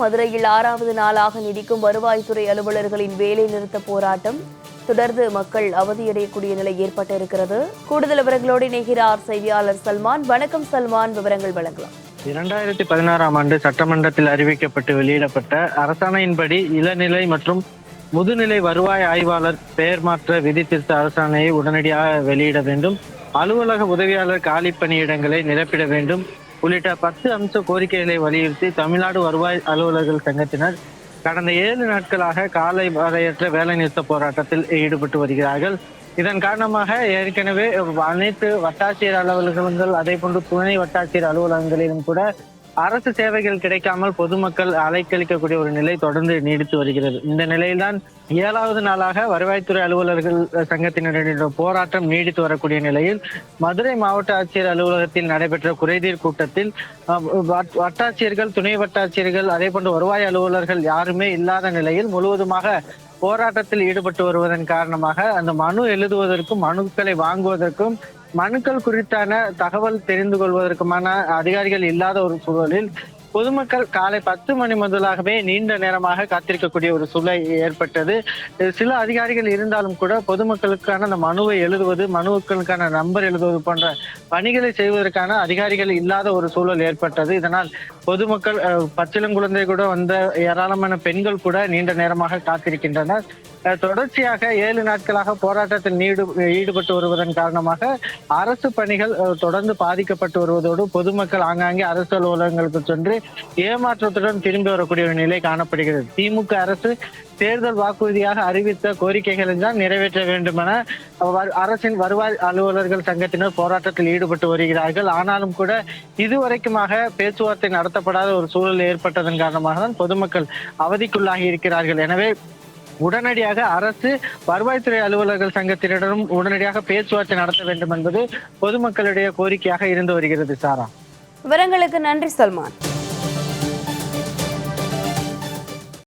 மதுரையில் ஆறாவது நாளாக நீடிக்கும் வருவாய்த்துறை அலுவலர்களின் வேலை நிறுத்த போராட்டம். தொடர்ந்து மக்கள் அவதியடையக்கூடிய நிலை ஏற்பட்டிருக்கிறது. கூடுதல் விவரங்களோடு இணைகிறார் செய்தியாளர் சல்மான். வணக்கம் சல்மான். விவரங்கள் வழங்கலாம். இரண்டாயிரத்தி பதினாறாம் ஆண்டு சட்டமன்றத்தில் அறிவிக்கப்பட்டு வெளியிடப்பட்ட அரசாணையின்படி இளநிலை மற்றும் முதுநிலை வருவாய் ஆய்வாளர் பெயர் மாற்ற விதி திருத்த அரசாணையை உடனடியாக வெளியிட வேண்டும். அலுவலக உதவியாளர் காலி பணியிடங்களை நிரப்பிட வேண்டும். உள்ளிட்ட பத்து அம்ச கோரிக்கைகளை வலியுறுத்தி தமிழ்நாடு வருவாய் அலுவலர்கள் சங்கத்தினர் கடந்த ஏழு நாட்களாக காலை வரையற்ற வேலைநிறுத்த போராட்டத்தில் ஈடுபட்டு வருகிறார்கள். இதன் காரணமாக ஏற்கனவே அனைத்து வட்டாட்சியர் அலுவலகங்கள் அதே போன்று துணை வட்டாட்சியர் அலுவலகங்களிலும் கூட அரசு சேவைகள் கிடைக்காமல் பொதுமக்கள் அலைக்கழிக்கக்கூடிய ஒரு நிலை தொடர்ந்து நீடித்து வருகிறது. இந்த நிலையில்தான் ஏழாவது நாளாக வருவாய்த்துறை அலுவலர்கள் சங்கத்தினரிடம் போராட்டம் நீடித்து வரக்கூடிய நிலையில் மதுரை மாவட்ட ஆட்சியர் அலுவலகத்தில் நடைபெற்ற குறைதீர் கூட்டத்தில் அஹ், வட்டாட்சியர்கள் துணை வட்டாட்சியர்கள் அதே போன்று வருவாய் அலுவலர்கள் யாருமே இல்லாத நிலையில் முழுவதுமாக போராட்டத்தில் ஈடுபட்டு வருவதன் காரணமாக அந்த மனு எழுதுவதற்கும் மனுக்களை வாங்குவதற்கும் மனுக்கள் குறித்தான தகவல் தெரிந்து கொள்வதற்குமான அதிகாரிகள் இல்லாத ஒரு சூழலில் பொதுமக்கள் காலை பத்து மணி முதலாகவே நீண்ட நேரமாக காத்திருக்கக்கூடிய ஒரு சூழல் ஏற்பட்டது. சில அதிகாரிகள் இருந்தாலும் கூட பொதுமக்களுக்கான அந்த மனுவை எழுதுவது மனுக்களுக்கான நம்பர் எழுதுவது போன்ற பணிகளை செய்வதற்கான அதிகாரிகள் இல்லாத ஒரு சூழல் ஏற்பட்டது. இதனால் பொதுமக்கள் அஹ், பச்சிளங்குழந்தை கூட வந்த ஏராளமான பெண்கள் கூட நீண்ட நேரமாக காத்திருக்கின்றனர். தொடர்ச்சியாக ஏழு நாட்களாக போராட்டத்தில் ஈடுபட்டு வருவதன் காரணமாக அரசு பணிகள் தொடர்ந்து பாதிக்கப்பட்டு வருவதோடு பொதுமக்கள் ஆங்காங்கே அரசு அலுவலகங்களுக்கு சென்று ஏமாற்றத்துடன் திரும்பி வரக்கூடிய ஒரு நிலை காணப்படுகிறது. திமுக அரசு தேர்தல் வாக்குறுதியாக அறிவித்த கோரிக்கைகளை தான் நிறைவேற்ற வேண்டும் என அரசின் வருவாய் அலுவலர்கள் சங்கத்தினர் போராட்டத்தில் ஈடுபட்டு வருகிறார்கள். ஆனாலும் கூட இதுவரைக்குமாக பேச்சுவார்த்தை நடத்தப்படாத ஒரு சூழல் ஏற்பட்டதன் காரணமாக தான் பொதுமக்கள் அவதிக்குள்ளாகி இருக்கிறார்கள். எனவே உடனடியாக அரசு வருவாய்த்துறை அலுவலர்கள் சங்கத்தினரிடம் உடனடியாக பேச்சுவார்த்தை நடத்த வேண்டும் என்பது பொதுமக்களுடைய கோரிக்கையாக இருந்து வருகிறது சாரா. விவரங்களுக்கு நன்றி சல்மான்.